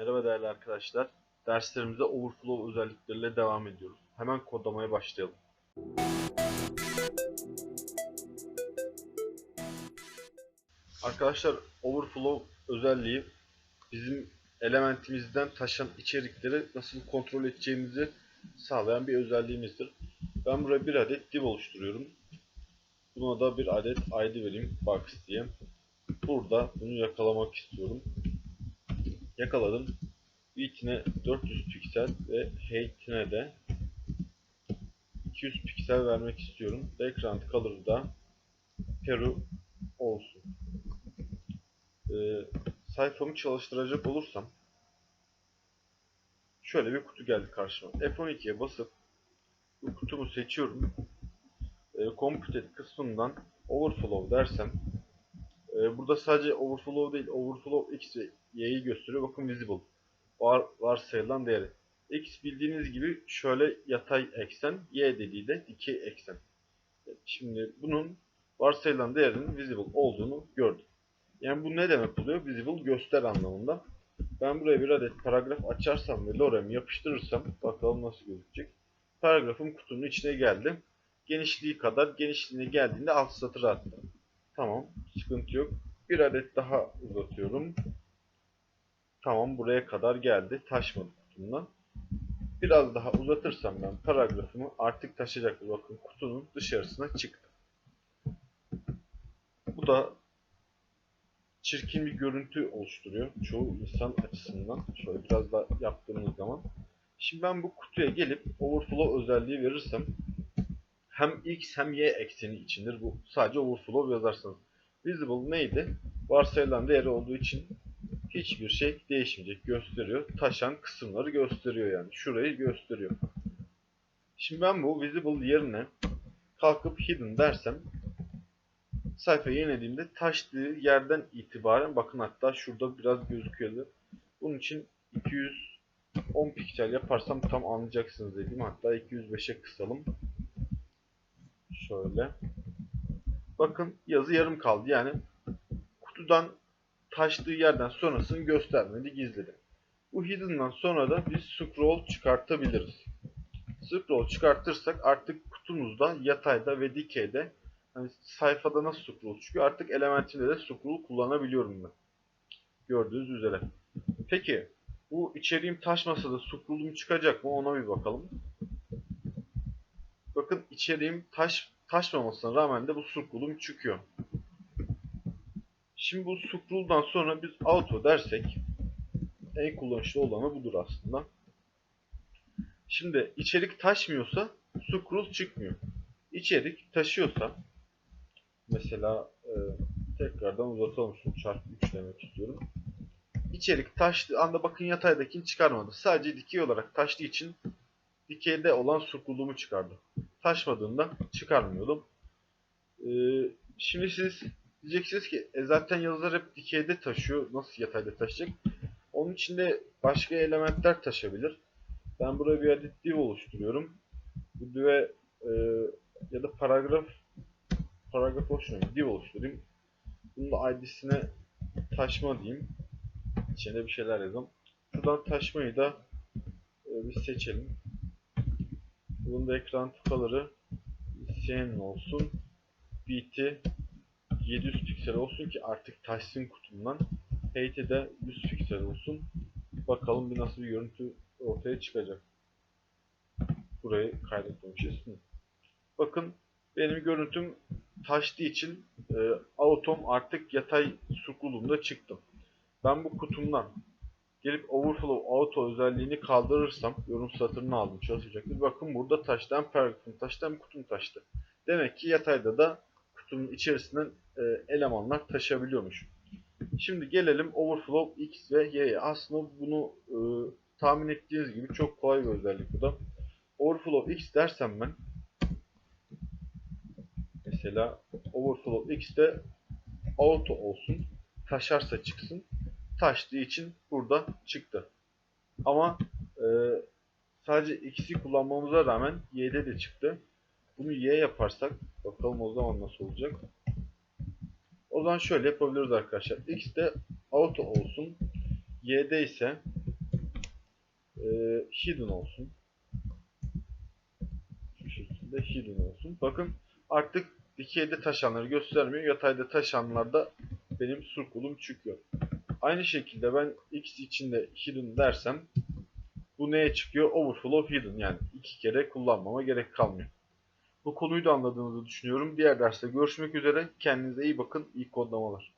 Merhaba değerli arkadaşlar. Derslerimize overflow özellikleriyle devam ediyoruz. Hemen kodlamaya başlayalım. Arkadaşlar overflow özelliği bizim elementimizden taşan içerikleri nasıl kontrol edeceğimizi sağlayan bir özelliğimizdir. Ben buraya bir adet div oluşturuyorum. Buna da bir adet id vereyim box diye. Burada bunu yakalamak istiyorum. Yakaladım. Width'ine 400 piksel ve height'ine de 200 piksel vermek istiyorum. Background color da Peru olsun. Ee, sayfamı çalıştıracak olursam şöyle bir kutu geldi karşıma. F12'ye basıp kutumu seçiyorum. Ee, Computed kısmından Overflow dersem ee, burada sadece Overflow değil, Overflow X ve Y'yi gösteriyor. Bakın Visible. Var, varsayılan değeri. X bildiğiniz gibi şöyle yatay eksen, Y dediği de dikey eksen. Şimdi bunun varsayılan değerinin visible olduğunu gördüm. Yani bu ne demek oluyor? Visible göster anlamında. Ben buraya bir adet paragraf açarsam ve lorem yapıştırırsam bakalım nasıl gözükecek. Paragrafım kutunun içine geldi. Genişliği kadar genişliğine geldiğinde alt satır attı. Tamam, sıkıntı yok. Bir adet daha uzatıyorum. Tamam, buraya kadar geldi. Taşmadı kutumdan. Biraz daha uzatırsam ben paragrafımı artık taşıyacak. Bakın kutunun dışarısına çıktı. Bu da çirkin bir görüntü oluşturuyor çoğu insan açısından. Şöyle biraz da yaptığımız zaman. Şimdi ben bu kutuya gelip overflow özelliği verirsem hem x hem y ekseni içindir. Bu sadece overflow yazarsanız. Visible neydi? Varsayılan değeri olduğu için hiçbir şey değişmeyecek. Gösteriyor. Taşan kısımları gösteriyor yani. Şurayı gösteriyor. Şimdi ben bu visible yerine kalkıp hidden dersem sayfayı yenilediğimde taştığı yerden itibaren bakın hatta şurada biraz gözüküyordu. Bunun için 210 piksel yaparsam tam anlayacaksınız dedim. Hatta 205'e kısalım. Şöyle. Bakın yazı yarım kaldı. Yani kutudan taştığı yerden sonrasını göstermedi, gizledi. Bu hidden'dan sonra da biz scroll çıkartabiliriz. Scroll çıkartırsak artık kutumuzda yatayda ve dikeyde hani sayfada nasıl scroll çıkıyor artık elementimde de scroll kullanabiliyorum ben. Gördüğünüz üzere. Peki bu içeriğim taşmasa da scroll'um çıkacak mı ona bir bakalım. Bakın içeriğim taş taşmamasına rağmen de bu scroll'um çıkıyor. Şimdi bu scroll'dan sonra biz auto dersek en kullanışlı olanı budur aslında. Şimdi içerik taşmıyorsa scroll çıkmıyor. İçerik taşıyorsa mesela e, tekrardan uzatalım şunu çarpı 3 demek istiyorum. İçerik taştığı anda bakın yataydakini çıkarmadı. Sadece dikey olarak taştığı için dikeyde olan scroll'umu çıkardı. Taşmadığında çıkarmıyordum. E, şimdi siz Diyeceksiniz ki e zaten yazılar hep dikeyde taşıyor. Nasıl yatayda taşıyacak? Onun için de başka elementler taşabilir. Ben buraya bir adet div oluşturuyorum. Bu div'e e, ya da paragraf paragraf oluşturuyorum. Div oluşturayım. Bunun da id'sine taşma diyeyim. İçine bir şeyler yazalım. Şuradan taşmayı da e, bir seçelim. Bunun da ekran color'ı senin olsun. Beat'i 700 piksel olsun ki artık taşsın kutumdan. Height'e de 100 piksel olsun. Bakalım bir nasıl bir görüntü ortaya çıkacak. Burayı kaydetmemişiz. Bakın benim görüntüm taştığı için e, autom artık yatay sukulumda çıktı. Ben bu kutumdan gelip overflow auto özelliğini kaldırırsam yorum satırını aldım çalışacaktır. Bakın burada taştan paragrafım taştan kutum taştı. Demek ki yatayda da kutunun içerisinden e, elemanlar taşıyabiliyormuş. Şimdi gelelim overflow x ve y'ye. Aslında bunu e, tahmin ettiğiniz gibi çok kolay bir özellik bu da. Overflow x dersem ben mesela overflow x de auto olsun. Taşarsa çıksın. Taştığı için burada çıktı. Ama e, sadece x'i kullanmamıza rağmen y'de de çıktı. Bunu y yaparsak bakalım o zaman nasıl olacak. O zaman şöyle yapabiliriz arkadaşlar. X de auto olsun. Y'de ise e, hidden olsun. Şu şekilde hidden olsun. Bakın artık dikeyde taşanları göstermiyor. Yatayda taşanlarda benim circle'um çıkıyor. Aynı şekilde ben x içinde hidden dersem bu neye çıkıyor? Overflow hidden yani iki kere kullanmama gerek kalmıyor. Bu konuyu da anladığınızı düşünüyorum. Diğer derste görüşmek üzere. Kendinize iyi bakın. İyi kodlamalar.